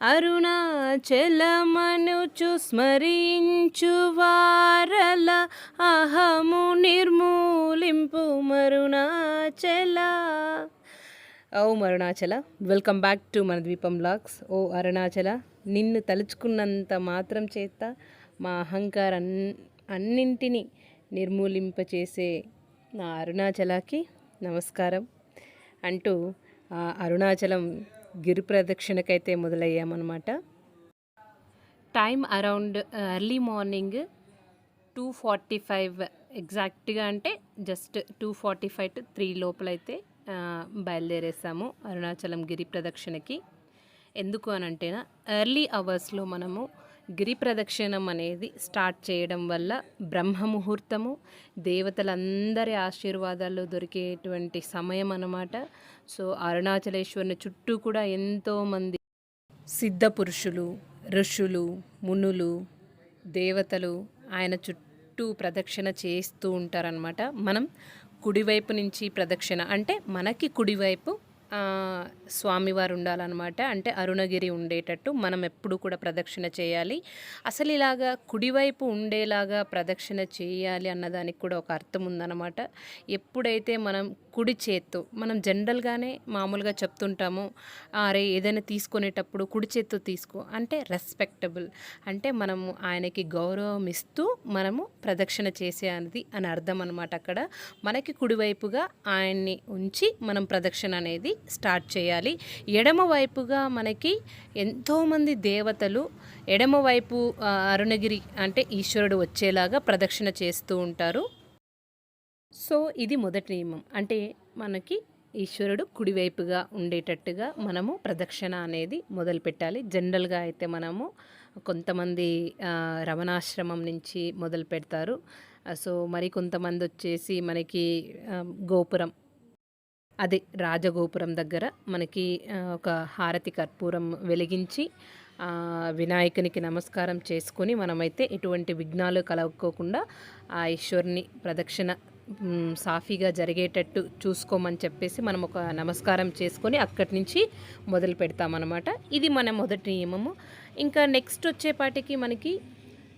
అరుణాచలమనుచు స్మరించు వారల అహము నిర్మూలింపు మరుణాచల. ఓ అరుణాచల వెల్కమ్ బ్యాక్ టు మన ద్వీపం బ్లాగ్స్. ఓ అరుణాచల నిన్ను తలుచుకున్నంత మాత్రం చేత మా అహంకారం అన్నింటినీ నిర్మూలింపచేసే నా అరుణాచలకి నమస్కారం అంటూ ఆ అరుణాచలం గిరి ప్రదక్షిణకైతే మొదలయ్యామన్నమాట. Time around early morning two forty five ఎగ్జాక్ట్గా అంటే just two forty five to three లోపలైతే బయలుదేరేసాము అరుణాచలం గిరి ప్రదక్షిణకి. ఎందుకు అని అంటేనా ఎర్లీ అవర్స్లో మనము గిరి ప్రదక్షిణం అనేది స్టార్ట్ చేయడం వల్ల బ్రహ్మ ముహూర్తము దేవతలందరి ఆశీర్వాదాలు దొరికేటువంటి సమయం అన్నమాట. సో అరుణాచలేశ్వరుని చుట్టూ కూడా ఎంతోమంది సిద్ధ పురుషులు ఋషులు మునులు దేవతలు ఆయన చుట్టూ ప్రదక్షిణ చేస్తూ ఉంటారనమాట మనం కుడివైపు నుంచి ప్రదక్షిణ అంటే మనకి కుడివైపు స్వామివారు ఉండాలన్నమాట అంటే అరుణగిరి ఉండేటట్టు మనం ఎప్పుడు కూడా ప్రదక్షిణ చేయాలి. అసలు ఇలాగా కుడివైపు ఉండేలాగా ప్రదక్షిణ చేయాలి అన్నదానికి కూడా ఒక అర్థం ఉందన్నమాట ఎప్పుడైతే మనం కుడి చేత్తో. మనం జనరల్గానే మామూలుగా చెప్తుంటాము అరే ఏదైనా తీసుకునేటప్పుడు కుడి చేత్తో తీసుకో. అంటే రెస్పెక్టబుల్ అంటే మనము ఆయనకి గౌరవం ఇస్తూ మనము ప్రదక్షిణ చేసే అనేది అని అర్థం అనమాట అక్కడ. మనకి కుడివైపుగా ఆయన్ని ఉంచి మనం ప్రదక్షిణ అనేది స్టార్ట్ చేయాలి. ఎడమ వైపుగా మనకి ఎంతోమంది దేవతలు ఎడమవైపు అరుణగిరి అంటే ఈశ్వరుడు వచ్చేలాగా ప్రదక్షిణ చేస్తూ ఉంటారు. సో ఇది మొదటి నియమం. అంటే మనకి ఈశ్వరుడు కుడివైపుగా ఉండేటట్టుగా మనము ప్రదక్షిణ అనేది మొదలు పెట్టాలి. జనరల్గా అయితే మనము కొంతమంది రమణాశ్రమం నుంచి మొదలు పెడతారు. సో మరి కొంతమంది వచ్చేసి మనకి గోపురం అదే రాజగోపురం దగ్గర మనకి ఒక హారతి కర్పూరం వెలిగించి వినాయకునికి నమస్కారం చేసుకొని మనమైతే ఎటువంటి విఘ్నాలు కలగకోకుండా ఆ ఈశ్వరుని ప్రదక్షిణ సాఫీగా జరిగేటట్టు చూసుకోమని చెప్పేసి మనం ఒక నమస్కారం చేసుకొని అక్కడి నుంచి మొదలు పెడతామన్నమాట. ఇది మన మొదటి నియమము. ఇంకా నెక్స్ట్ వచ్చేపాటికి మనకి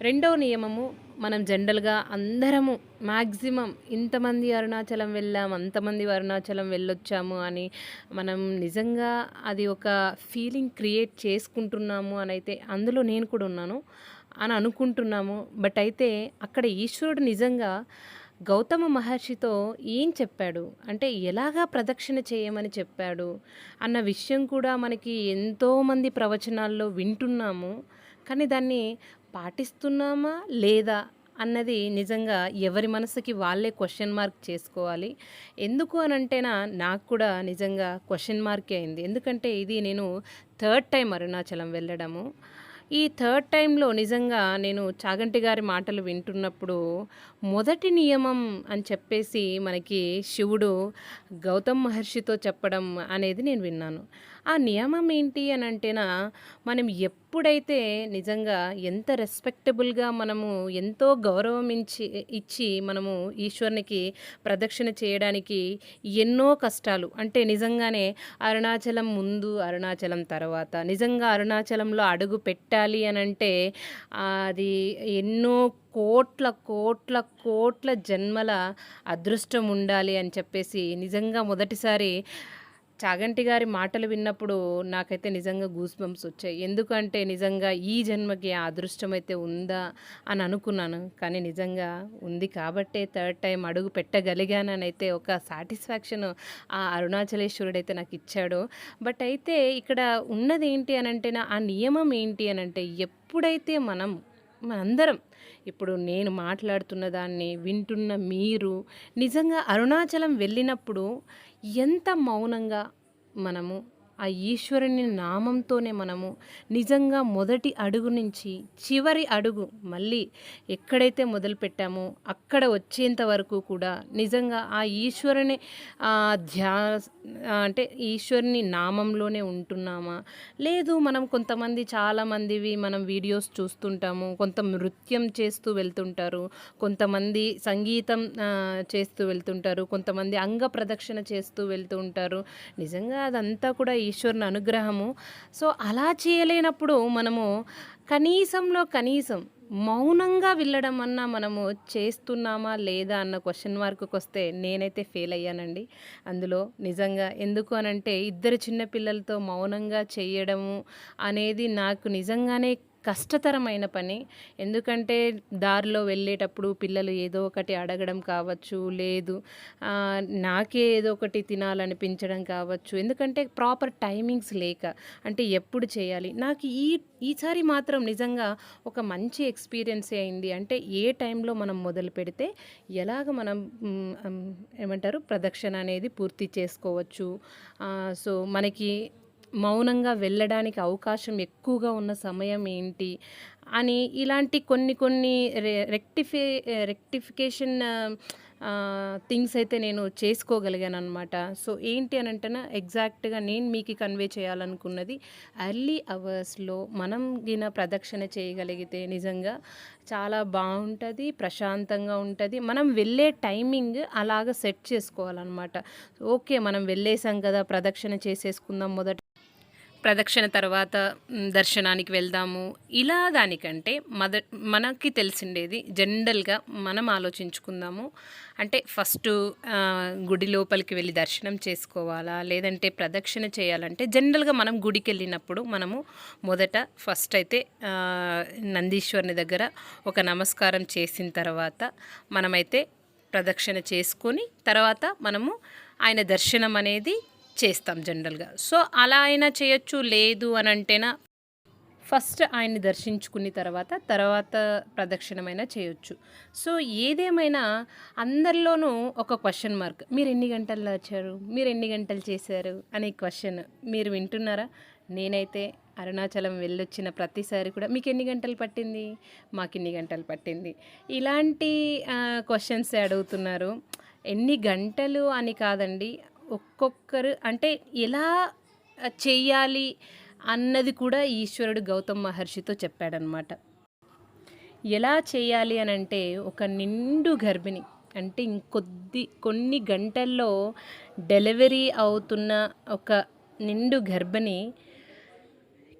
రెండవ నియమము. మనం జనరల్గా అందరము మ్యాక్సిమం ఇంతమంది అరుణాచలం వెళ్ళాం అంతమంది అరుణాచలం వెళ్ళొచ్చాము అని మనం నిజంగా అది ఒక ఫీలింగ్ క్రియేట్ చేసుకుంటున్నాము అని అయితే అందులో నేను కూడా ఉన్నాను అని అనుకుంటున్నాము. బట్ అయితే అక్కడ ఈశ్వరుడు నిజంగా గౌతమ మహర్షితో ఏం చెప్పాడు? అంటే ఎలాగా ప్రదక్షిణ చేయమని చెప్పాడు? అన్న విషయం కూడా మనకి ఎంతోమంది ప్రవచనాల్లో వింటున్నాము. కానీ దాన్ని పాటిస్తున్నామా లేదా అన్నది నిజంగా ఎవరి మనసుకి వాళ్ళే క్వశ్చన్ మార్క్ చేసుకోవాలి. ఎందుకు అని అంటేనా నాకు కూడా నిజంగా క్వశ్చన్ మార్కే అయింది. ఎందుకంటే ఇది నేను థర్డ్ టైం అరుణాచలం వెళ్ళడము. ఈ థర్డ్ టైంలో నిజంగా నేను చాగంటి గారి మాటలు వింటున్నప్పుడు మొదటి నియమం అని చెప్పేసి మనకి శివుడు గౌతమ్ మహర్షితో చెప్పడం అనేది నేను విన్నాను. ఆ నియమం ఏంటి అని అంటేనా మనం ఎప్పుడైతే నిజంగా ఎంత రెస్పెక్టబుల్గా మనము ఎంతో గౌరవం ఇచ్చి ఇచ్చి మనము ఈశ్వరునికి ప్రదక్షిణ చేయడానికి ఎన్నో కష్టాలు. అంటే నిజంగానే అరుణాచలం ముందు అరుణాచలం తర్వాత నిజంగా అరుణాచలంలో అడుగు పెట్టాలి అని అంటే అది ఎన్నో కోట్ల కోట్ల కోట్ల జన్మల అదృష్టం ఉండాలి అని చెప్పేసి నిజంగా మొదటిసారి చాగంటి గారి మాటలు విన్నప్పుడు నాకైతే నిజంగా గూస్ బంప్స్ వచ్చాయి. ఎందుకంటే నిజంగా ఈ జన్మకి ఆ అదృష్టం అయితే ఉందా అని అనుకున్నాను. కానీ నిజంగా ఉంది కాబట్టే థర్డ్ టైం అడుగు పెట్టగలిగానని అయితే ఒక సాటిస్ఫాక్షన్ ఆ అరుణాచలేశ్వరుడు అయితే నాకు ఇచ్చాడు. బట్ అయితే ఇక్కడ ఉన్నది ఏంటి అని అంటే ఆ నియమం ఏంటి అని అంటే ఎప్పుడైతే మనం మనందరం ఇప్పుడు నేను మాట్లాడుతున్న దాన్ని వింటున్న మీరు నిజంగా అరుణాచలం వెళ్ళినప్పుడు ఎంత మౌనంగా మనము ఆ ఈశ్వరుని నామంతోనే మనము నిజంగా మొదటి అడుగు నుంచి చివరి అడుగు మళ్ళీ ఎక్కడైతే మొదలుపెట్టామో అక్కడ వచ్చేంత వరకు కూడా నిజంగా ఆ ఈశ్వరుని ధ్యా అంటే ఈశ్వరుని నామంలోనే ఉంటున్నామా? లేదు మనం కొంతమంది చాలామందివి మనం వీడియోస్ చూస్తుంటాము కొంత నృత్యం చేస్తూ వెళ్తుంటారు కొంతమంది సంగీతం చేస్తూ వెళ్తుంటారు కొంతమంది అంగ ప్రదక్షిణ చేస్తూ వెళ్తూ ఉంటారు నిజంగా అదంతా కూడా ఈశ్వరుని అనుగ్రహము. సో అలా చేయలేనప్పుడు మనము కనీసంలో కనీసం మౌనంగా వెళ్ళడం అన్నా మనము చేస్తున్నామా లేదా అన్న క్వశ్చన్ మార్క్కి వస్తే నేనైతే ఫెయిల్ అయ్యానండి. అందులో నిజంగా ఎందుకు అనంటే ఇద్దరు చిన్నపిల్లలతో మౌనంగా చేయడము అనేది నాకు నిజంగానే కష్టతరమైన పని. ఎందుకంటే దారిలో వెళ్ళేటప్పుడు పిల్లలు ఏదో ఒకటి అడగడం కావచ్చు లేదు. నాకే ఏదో ఒకటి తినాలనిపించడం కావచ్చు. ఎందుకంటే ప్రాపర్ టైమింగ్స్ లేక అంటే ఎప్పుడు చేయాలి? నాకు ఈ ఈసారి మాత్రం నిజంగా ఒక మంచి ఎక్స్పీరియన్స్ అయింది. అంటే ఏ టైంలో మనం మొదలు పెడితే ఎలాగ మనం ఏమంటారు? ప్రదక్షిణ అనేది పూర్తి చేసుకోవచ్చు. సో మనకి మౌనంగా వెళ్ళడానికి అవకాశం ఎక్కువగా ఉన్న సమయం ఏంటి అని ఇలాంటి కొన్ని కొన్ని రె రెక్టిఫై రెక్టిఫికేషన్ థింగ్స్ అయితే నేను చేసుకోగలిగాను అనమాట సో ఏంటి అని అంటేనా ఎగ్జాక్ట్గా నేను మీకు కన్వే చేయాలనుకున్నది ఎర్లీ అవర్స్లో మనం గిన ప్రదక్షిణ చేయగలిగితే నిజంగా చాలా బాగుంటుంది ప్రశాంతంగా ఉంటుంది. మనం వెళ్ళే టైమింగ్ అలాగ సెట్ చేసుకోవాలన్నమాట. ఓకే మనం వెళ్ళేసాం కదా ప్రదక్షిణ చేసేసుకుందాం మొదట ప్రదక్షిణ తర్వాత దర్శనానికి వెళ్దాము. ఇలా దానికంటే మద మనకి తెలిసిండేది జనరల్గా మనం ఆలోచించుకుందాము. అంటే ఫస్ట్ గుడి లోపలికి వెళ్ళి దర్శనం చేసుకోవాలా? లేదంటే ప్రదక్షిణ చేయాలంటే జనరల్గా మనం గుడికి వెళ్ళినప్పుడు మనము మొదట ఫస్ట్ అయితే నందీశ్వరుని దగ్గర ఒక నమస్కారం చేసిన తర్వాత మనమైతే ప్రదక్షిణ చేసుకొని తర్వాత మనము ఆయన దర్శనం అనేది చేస్తాం జనరల్గా. సో అలా అయినా చేయొచ్చు లేదు అని అంటేనా ఫస్ట్ ఆయన్ని దర్శించుకున్న తర్వాత తర్వాత ప్రదక్షిణమైనా చేయొచ్చు. సో ఏదేమైనా అందరిలోనూ ఒక క్వశ్చన్ మార్క్. మీరు ఎన్ని గంటలు దాచారు? మీరు ఎన్ని గంటలు చేశారు? అనే క్వశ్చన్. మీరు వింటున్నారా? నేనైతే అరుణాచలం వెళ్ళొచ్చిన ప్రతిసారి కూడా మీకు ఎన్ని గంటలు పట్టింది? మాకు ఎన్ని గంటలు పట్టింది? ఇలాంటి క్వశ్చన్స్ అడుగుతున్నారు. ఎన్ని గంటలు అని కాదండి ఒక్కొక్కరు అంటే ఎలా చేయాలి అన్నది కూడా ఈశ్వరుడు గౌతమ్ మహర్షితో చెప్పాడనమాట. ఎలా చేయాలి అని అంటే ఒక నిండు గర్భిణి అంటే ఇంకొద్ది కొన్ని గంటల్లో డెలివరీ అవుతున్న ఒక నిండు గర్భిణి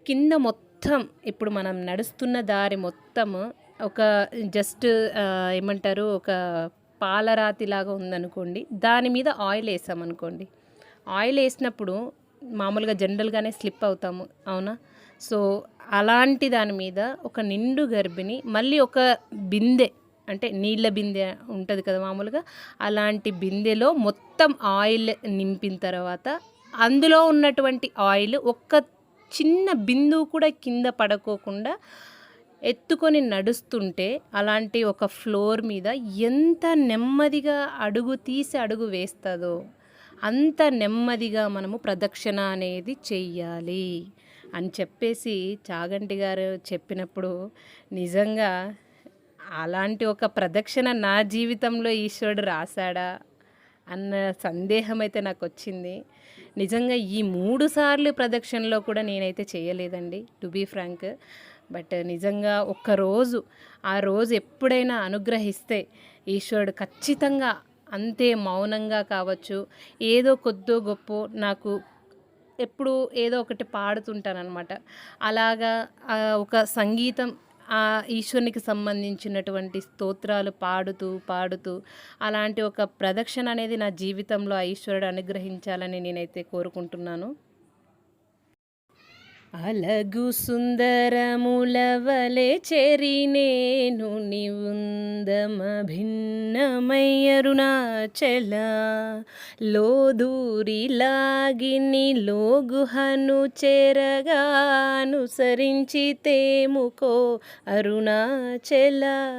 కింద మొత్తం ఇప్పుడు మనం నడుస్తున్న దారి మొత్తం ఒక జస్ట్ ఏమంటారు ఒక పాలరాతిలాగా ఉందనుకోండి దాని మీద ఆయిల్ వేసామనుకోండి. ఆయిల్ వేసినప్పుడు మామూలుగా జనరల్గానే స్లిప్ అవుతాము అవునా? సో అలాంటి దాని మీద ఒక నిండు గర్భిణి మళ్ళీ ఒక బిందె అంటే నీళ్ళ బిందె ఉంటుంది కదా మామూలుగా అలాంటి బిందెలో మొత్తం ఆయిల్ నింపిన తర్వాత అందులో ఉన్నటువంటి ఆయిల్ ఒక్క చిన్న బిందువు కూడా కింద పడకోకుండా ఎత్తుకొని నడుస్తుంటే అలాంటి ఒక ఫ్లోర్ మీద ఎంత నెమ్మదిగా అడుగు తీసి అడుగు వేస్తుందో అంత నెమ్మదిగా మనము ప్రదక్షిణ అనేది చెయ్యాలి అని చెప్పేసి చాగంటి గారు చెప్పినప్పుడు నిజంగా అలాంటి ఒక ప్రదక్షిణ నా జీవితంలో ఈశ్వరుడు రాశాడా అన్న సందేహం అయితే నాకు వచ్చింది నిజంగా ఈ మూడు సార్లు ప్రదక్షిణలో కూడా నేనైతే చేయలేదండి టు బీ ఫ్రాంక్ బట్ నిజంగా ఒక్క రోజు ఆ రోజు ఎప్పుడైనా అనుగ్రహిస్తే ఈశ్వరుడు ఖచ్చితంగా అంతే మౌనంగా కావచ్చు. ఏదో కొద్దో గొప్ప నాకు ఎప్పుడు ఏదో ఒకటి పాడుతుంటానమాట అలాగా ఒక సంగీతం ఆ ఈశ్వరునికి సంబంధించినటువంటి స్తోత్రాలు పాడుతూ పాడుతూ అలాంటి ఒక ప్రదక్షిణ అనేది నా జీవితంలో ఆ ఈశ్వరుడు అనుగ్రహించాలని నేనైతే కోరుకుంటున్నాను. అలగు సుందరములవలె చెరినేను నివుందమ భిన్నమయ్యరుణాచల లోదూరి లాగిని లోగుహను చెరగానుసరించి తేముకో అరుణాచల.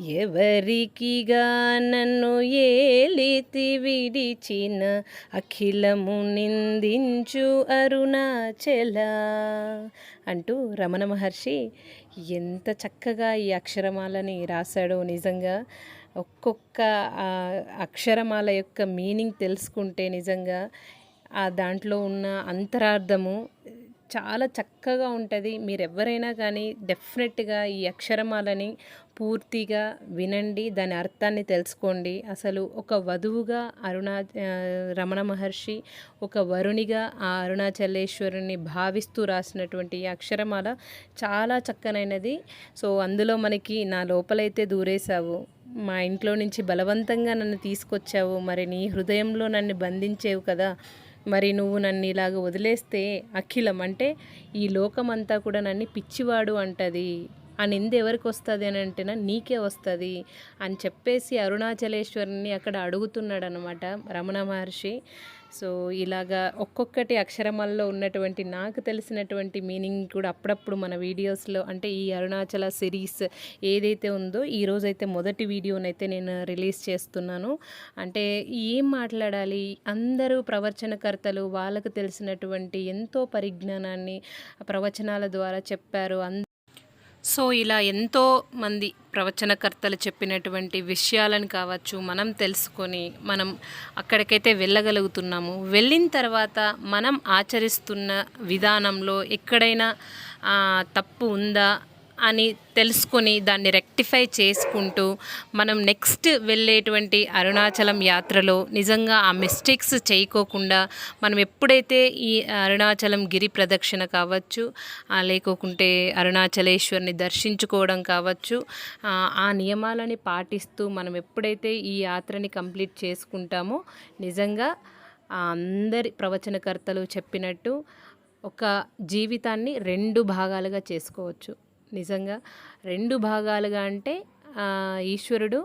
ఎవరికిగా నన్ను ఏలితి విడిచిన అఖిలము నిందించు అరుణాచల. అంటూ రమణ మహర్షి ఎంత చక్కగా ఈ అక్షరమాలని రాశాడో నిజంగా. ఒక్కొక్క అక్షరమాల యొక్క మీనింగ్ తెలుసుకుంటే నిజంగా ఆ దాంట్లో ఉన్న అంతరార్థము చాలా చక్కగా ఉంటుంది. మీరు ఎవరైనా కానీ డెఫినెట్గా ఈ అక్షరమాలని పూర్తిగా వినండి దాని అర్థాన్ని తెలుసుకోండి. అసలు ఒక వధువుగా అరుణా రమణ మహర్షి ఒక వరుణిగా ఆ అరుణాచలేశ్వరుని భావిస్తూ రాసినటువంటి ఈ అక్షరమాల చాలా చక్కనైనది. సో అందులో మనకి నా లోపలైతే దూరేశావు మా ఇంట్లో నుంచి బలవంతంగా నన్ను తీసుకొచ్చావు మరి నీ హృదయంలో నన్ను బంధించేవు కదా మరి నువ్వు నన్ను ఇలాగ వదిలేస్తే అఖిలం అంటే ఈ లోకమంతా కూడా నన్ను పిచ్చివాడు అంటది. ఆ నింద ఎవరికి వస్తుంది అని అంటేనా నీకే వస్తుంది అని చెప్పేసి అరుణాచలేశ్వరుని అక్కడ అడుగుతున్నాడు అనమాట రమణ మహర్షి. సో ఇలాగా ఒక్కొక్కటి అక్షరమాల్లో ఉన్నటువంటి నాకు తెలిసినటువంటి మీనింగ్ కూడా అప్పుడప్పుడు మన వీడియోస్లో అంటే ఈ అరుణాచల సిరీస్ ఏదైతే ఉందో ఈరోజైతే మొదటి వీడియోనైతే నేను రిలీజ్ చేస్తున్నాను. అంటే ఏం మాట్లాడాలి? అందరూ ప్రవచనకర్తలు వాళ్ళకు తెలిసినటువంటి ఎంతో పరిజ్ఞానాన్ని ప్రవచనాల ద్వారా చెప్పారు. సో ఇలా ఎంతో మంది ప్రవచనకర్తలు చెప్పినటువంటి విషయాలను కావచ్చు మనం తెలుసుకొని మనం అక్కడికైతే వెళ్ళగలుగుతున్నాము. వెళ్ళిన తర్వాత మనం ఆచరిస్తున్న విధానంలో ఎక్కడైనా తప్పు ఉందా? అని తెలుసుకొని దాన్ని రెక్టిఫై చేసుకుంటూ మనం నెక్స్ట్ వెళ్ళేటువంటి అరుణాచలం యాత్రలో నిజంగా ఆ మిస్టేక్స్ చేయకోకుండా మనం ఎప్పుడైతే ఈ అరుణాచలం గిరి ప్రదక్షిణ కావచ్చు లేకోకుంటే అరుణాచలేశ్వరిని దర్శించుకోవడం కావచ్చు ఆ, నియమాలని పాటిస్తూ మనం ఎప్పుడైతే ఈ యాత్రని కంప్లీట్ చేసుకుంటామో నిజంగా అందరి ప్రవచనకర్తలు చెప్పినట్టు ఒక జీవితాన్ని రెండు భాగాలుగా చేసుకోవచ్చు. నిజంగా రెండు భాగాలుగా అంటే ఈశ్వరుడు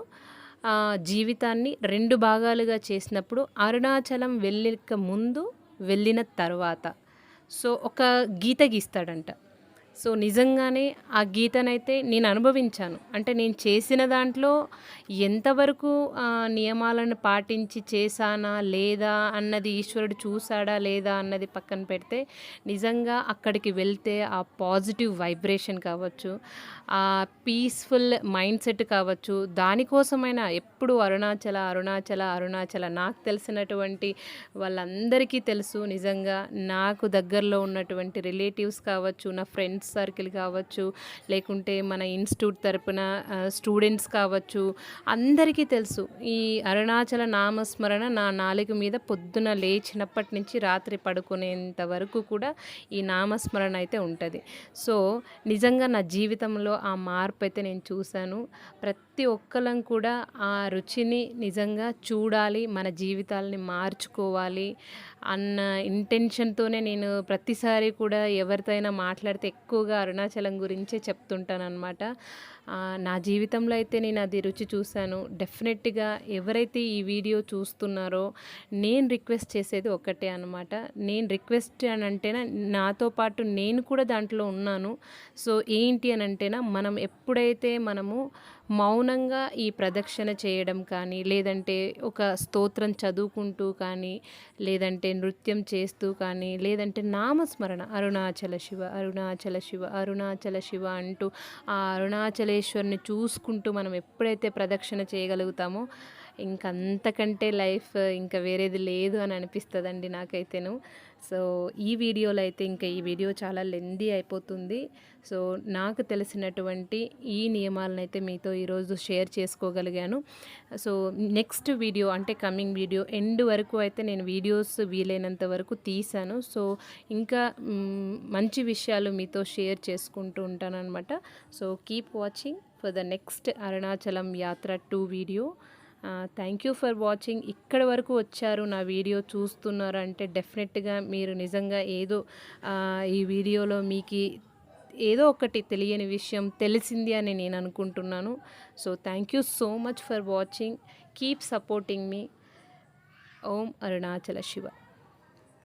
జీవితాన్ని రెండు భాగాలుగా చేసినప్పుడు అరుణాచలం వెళ్ళక ముందు వెళ్ళిన తర్వాత. సో ఒక గీత గీస్తాడంట. సో నిజంగానే ఆ గీతనైతే నేను అనుభవించాను. అంటే నేను చేసిన దాంట్లో ఎంతవరకు నియమాలను పాటించి చేశానా లేదా అన్నది ఈశ్వరుడు చూశాడా లేదా అన్నది పక్కన పెడితే నిజంగా అక్కడికి వెళ్తే ఆ పాజిటివ్ వైబ్రేషన్ కావచ్చు ఆ పీస్ఫుల్ మైండ్ సెట్ కావచ్చు దానికోసమైనా ఎప్పుడు అరుణాచల అరుణాచల అరుణాచల నాకు తెలిసినటువంటి వాళ్ళందరికీ తెలుసు. నిజంగా నాకు దగ్గరలో ఉన్నటువంటి రిలేటివ్స్ కావచ్చు నా ఫ్రెండ్స్ సర్కిల్ కావచ్చు లేకుంటే మన ఇన్స్టిట్యూట్ తరపున స్టూడెంట్స్ కావచ్చు అందరికీ తెలుసు. ఈ అరుణాచల నామస్మరణ నా నాలుగు మీద పొద్దున లేచినప్పటి నుంచి రాత్రి పడుకునేంత వరకు కూడా ఈ నామస్మరణ అయితే ఉంటుంది. సో నిజంగా నా జీవితంలో ఆ మార్పు అయితే నేను చూశాను. ప్రతి ఒక్కరం కూడా ఆ రుచిని నిజంగా చూడాలి మన జీవితాలని మార్చుకోవాలి. అన్న ఇంటెన్షన్తోనే నేను ప్రతిసారి కూడా ఎవరితోనైనా మాట్లాడితే ఎక్కువగా అరుణాచలం గురించే చెప్తుంటాను అనమాట నా జీవితంలో అయితే నేను అది రుచి చూశాను. డెఫినెట్గా ఎవరైతే ఈ వీడియో చూస్తున్నారో నేను రిక్వెస్ట్ చేసేది ఒకటే అనమాట నేను రిక్వెస్ట్ అని అంటేనా నాతో పాటు నేను కూడా దాంట్లో ఉన్నాను. సో ఏంటి అని అంటేనా మనం ఎప్పుడైతే మనము మౌనంగా ఈ ప్రదక్షిణ చేయడం కానీ లేదంటే ఒక స్తోత్రం చదువుకుంటూ కానీ లేదంటే నృత్యం చేస్తూ కానీ లేదంటే నామస్మరణ అరుణాచల శివ అరుణాచల శివ అరుణాచల శివ అంటూ ఆ అరుణాచలేశ్వరిని చూసుకుంటూ మనం ఎప్పుడైతే ప్రదక్షిణ చేయగలుగుతామో ఇంకంతకంటే లైఫ్ ఇంకా వేరేది లేదు అని అనిపిస్తుందండి నాకైతేను. సో ఈ వీడియోలో అయితే ఇంకా ఈ వీడియో చాలా లెందీ అయిపోతుంది. సో నాకు తెలిసినటువంటి ఈ నియమాలను అయితే మీతో ఈరోజు షేర్ చేసుకోగలిగాను. సో నెక్స్ట్ వీడియో అంటే కమింగ్ వీడియో ఎండ్ వరకు అయితే నేను వీడియోస్ వీలైనంత వరకు తీశాను. సో ఇంకా మంచి విషయాలు మీతో షేర్ చేసుకుంటూ ఉంటానన్నమాట. So keep watching for the next Arunachalam యాత్ర two video. Thank you for watching ఇక్కడ వరకు వచ్చారు నా వీడియో చూస్తున్నారు అంటే డెఫినెట్గా మీరు నిజంగా ఏదో ఈ వీడియోలో మీకు ఏదో ఒకటి తెలియని విషయం తెలిసింది అని నేను అనుకుంటున్నాను. So thank you so much for watching keep supporting me Om Arunachala Shiva.